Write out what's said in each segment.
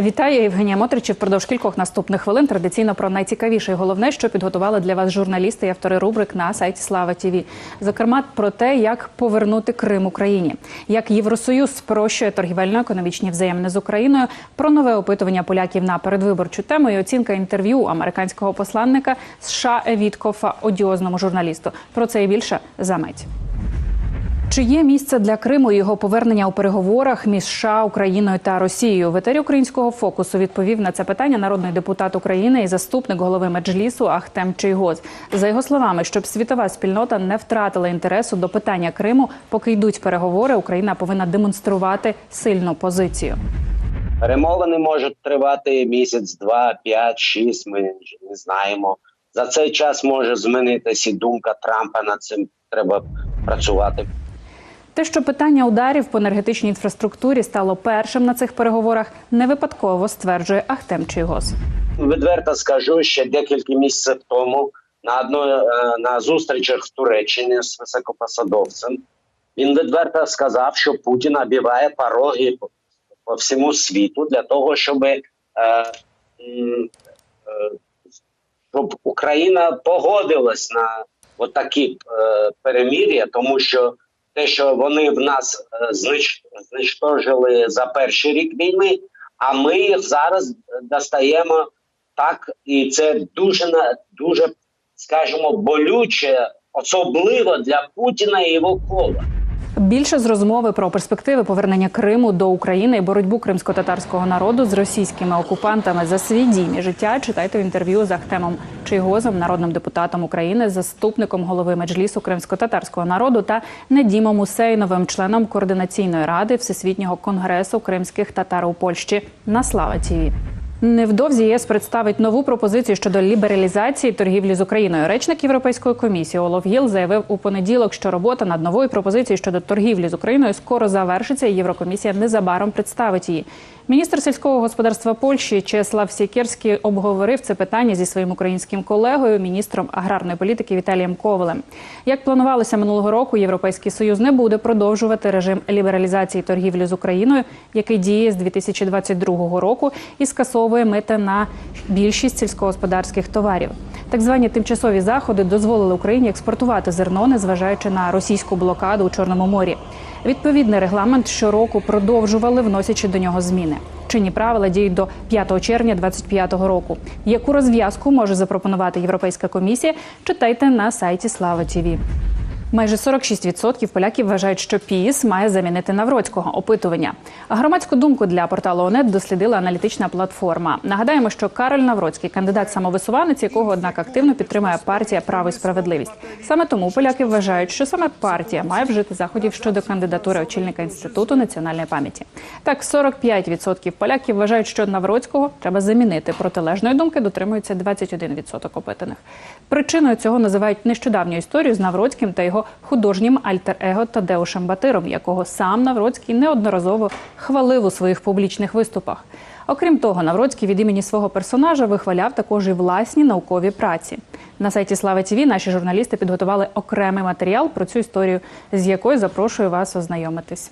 Вітаю, Євгенія Мотричів. Впродовж кількох наступних хвилин традиційно про найцікавіше і головне, що підготували для вас журналісти і автори рубрик на сайті Слава Тіві. Зокрема, про те, як повернути Крим Україні, як Євросоюз спрощує торгівельно-економічні взаємини з Україною, про нове опитування поляків на передвиборчу тему і оцінка інтерв'ю американського посланника США Віткофа одіозному журналісту. Про це і більше за мить. Чи є місце для Криму і його повернення у переговорах між США, Україною та Росією? В етері українського фокусу відповів на це питання народний депутат України і заступник голови меджлісу Ахтем Чийгоз. За його словами, щоб світова спільнота не втратила інтересу до питання Криму, поки йдуть переговори, Україна повинна демонструвати сильну позицію. Перемовини можуть тривати місяць, два, п'ять, шість. Ми не знаємо. За цей час може змінитися і думка Трампа над цим треба працювати. Те, що питання ударів по енергетичній інфраструктурі стало першим на цих переговорах, не випадково стверджує Ахтем Чийгоз. Відверто скажу, ще декілька місяців тому на одної е, на зустрічах в Туреччині з високопосадовцем він відверто сказав, що Путін оббиває пороги по, по всьому світу для того, щоб, е, е, щоб Україна погодилась на отакі е, перемір'я, тому що те, що вони в нас е, знищ, за перший рік війни, а ми їх зараз достаємо так, і це дуже дуже, скажімо, болюче, особливо для Путіна і його кола. Більше з розмови про перспективи повернення Криму до України і боротьбу кримсько-татарського народу з російськими окупантами за свій дім і життя. Читайте в інтерв'ю з Ахтемом Чийгозом, народним депутатом України, заступником голови меджлісу кримсько-татарського народу та Недімом Усейновим, членом координаційної ради Всесвітнього конгресу кримських татар у Польщі на Слава Тіві. Невдовзі ЄС представить нову пропозицію щодо лібералізації торгівлі з Україною. Речник Європейської комісії Олов Гіл заявив у понеділок, що робота над новою пропозицією щодо торгівлі з Україною скоро завершиться. і Єврокомісія незабаром представить її. Міністр сільського господарства Польщі Чеслав Сікерський обговорив це питання зі своїм українським колегою, міністром аграрної політики Віталієм Ковалем. Як планувалося минулого року, Європейський союз не буде продовжувати режим лібералізації торгівлі з Україною, який діє з 2022 року і скасовує мити на більшість сільськогосподарських товарів. Так звані тимчасові заходи дозволили Україні експортувати зерно, незважаючи на російську блокаду у Чорному морі. Відповідний регламент щороку продовжували, вносячи до нього зміни. Чинні правила діють до 5 червня 2025 року. Яку розв'язку може запропонувати Європейська комісія? Читайте на сайті Слава ТІВІ. Майже 46% поляків вважають, що ПІС має замінити Навроцького опитування. Громадську думку для порталу ОНЕТ дослідила аналітична платформа. Нагадаємо, що Кароль Навроцький кандидат самовисуванець, якого однак активно підтримує партія Право і справедливість. Саме тому поляки вважають, що саме партія має вжити заходів щодо кандидатури очільника інституту національної пам'яті. Так, 45% поляків вважають, що Навроцького треба замінити. Протилежної думки дотримується 21% опитаних. Причиною цього називають нещодавню історію з Навроцьким та його художнім альтер-его Тадеушем Батиром, якого сам Навроцький неодноразово хвалив у своїх публічних виступах. Окрім того, Навроцький від імені свого персонажа вихваляв також і власні наукові праці. На сайті Слава ТВ наші журналісти підготували окремий матеріал про цю історію, з якою запрошую вас ознайомитись.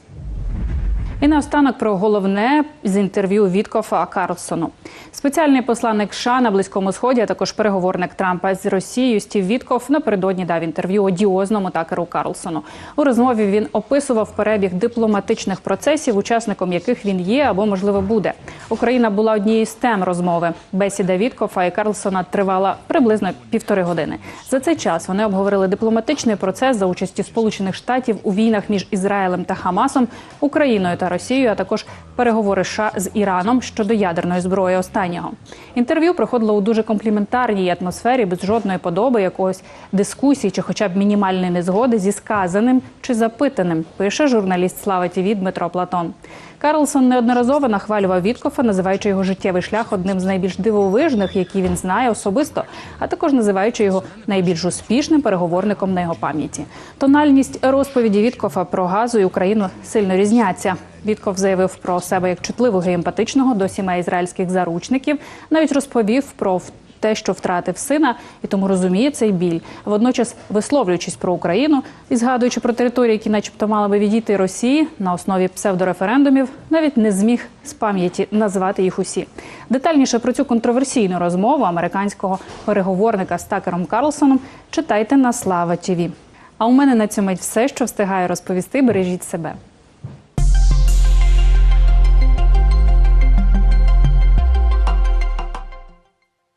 І наостанок про головне з інтерв'ю Віткофа Карлсону. Спеціальний посланник США на близькому сході, а також переговорник Трампа з Росією Стів Віткоф напередодні дав інтерв'ю одіозному такеру Карлсону. У розмові він описував перебіг дипломатичних процесів, учасником яких він є або можливо буде. Україна була однією з тем розмови. Бесіда Віткофа і Карлсона тривала приблизно півтори години. За цей час вони обговорили дипломатичний процес за участі Сполучених Штатів у війнах між Ізраїлем та Хамасом, Україною та Росією, а також переговори США з Іраном щодо ядерної зброї останнього. Інтерв'ю проходило у дуже компліментарній атмосфері, без жодної подоби, якогось дискусії чи, хоча б мінімальної незгоди зі сказаним чи запитаним. Пише журналіст Слава ТІВІ Дмитро Платон. Карлсон неодноразово нахвалював Віткофа, називаючи його життєвий шлях одним з найбільш дивовижних, які він знає особисто, а також називаючи його найбільш успішним переговорником на його пам'яті. Тональність розповіді Віткофа про газу і Україну сильно різняться. Вітков заявив про себе як чутливого і емпатичного до сімей ізраїльських заручників. Навіть розповів про те, що втратив сина, і тому розуміє цей біль. Водночас, висловлюючись про Україну і згадуючи про території, які, начебто, мали би відійти Росії на основі псевдореферендумів, навіть не зміг з пам'яті назвати їх усі. Детальніше про цю контроверсійну розмову американського переговорника з Такером Карлсоном читайте на Слава ТІВІ. А у мене на мить все, що встигаю розповісти. Бережіть себе.